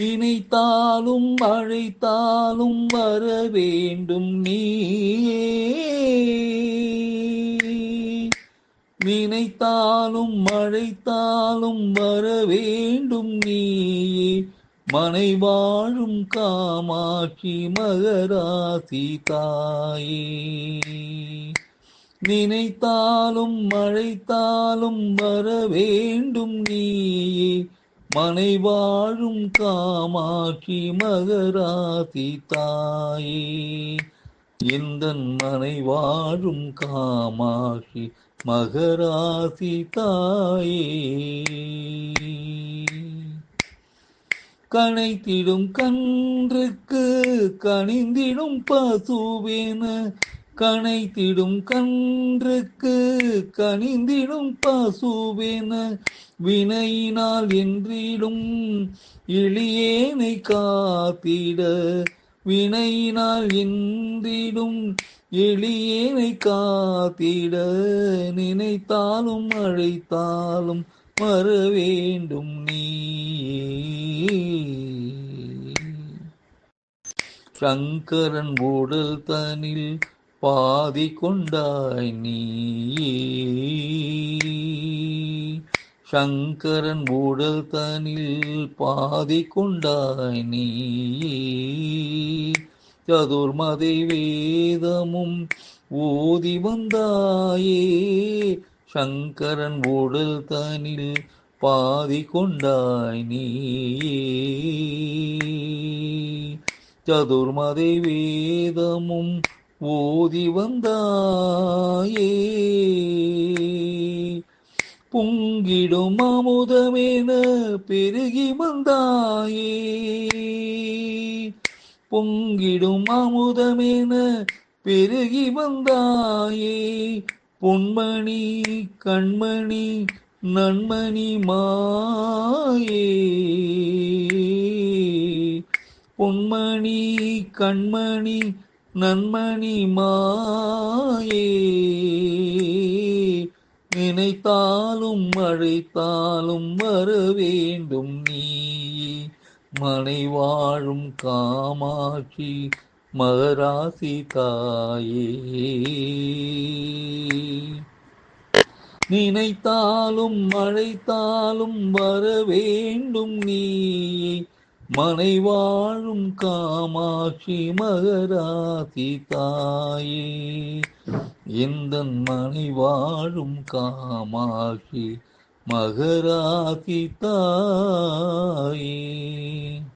நினைத்தாலும் அழைத்தாலும் வர வேண்டும் நீயே. நினைத்தாலும் அழைத்தாலும் வர வேண்டும் நீயே. மனை வாழும் காமாட்சி மகராசி தாயே. நினைத்தாலும் அழைத்தாலும் வர வேண்டும் நீயே. மனை வாழும் காமாட்சி மகராதி தாயே. இந்த மனை வாழும் காமாட்சி மகராசி தாயே. கனைத்திடும் கன்றுக்கு கனிந்திடும் பசுவேன கனைத்திடும் கன்றுக்கு கனிந்திடும் பசுவேன வினையினால் என்றிடும் இளியேனை காத்திட வினையினால் என்றிடும் எளியேனை காத்திட நினைத்தாலும் அழைத்தாலும் மற வேண்டும் நீ. சங்கரன் உடல் தனில் பாதி கொண்டாய் நீ. சங்கரன் உடல் தனில் பாதி கொண்டாய் நீ. சதுர்மதை வேதமும் ஓதி வந்தாயே. சங்கரன் உடல் தனில் பாதி கொண்டாய் நீ. சதுர்மதை வேதமும் ஓதி வந்தாயே. பொங்கிடும் அமுதமென பெருகி வந்தாயே. பொங்கிடும் அமுதமென பெருகி வந்தாயே. பொன்மணி கண்மணி நன்மணி மாயே. பொன்மணி கண்மணி நன்மணி மாயே. நினைத்தாலும் அழைத்தாலும் வர வேண்டும் நீ. மனை வாழும் காமாட்சி மகராசி தாயே. நினைத்தாலும் அழைத்தாலும் வர வேண்டும் நீ. மனை வாழும் காமாட்சி மகராசி தாயே. எந்த மனை வாழும் காமாட்சி மகராசி தாயே.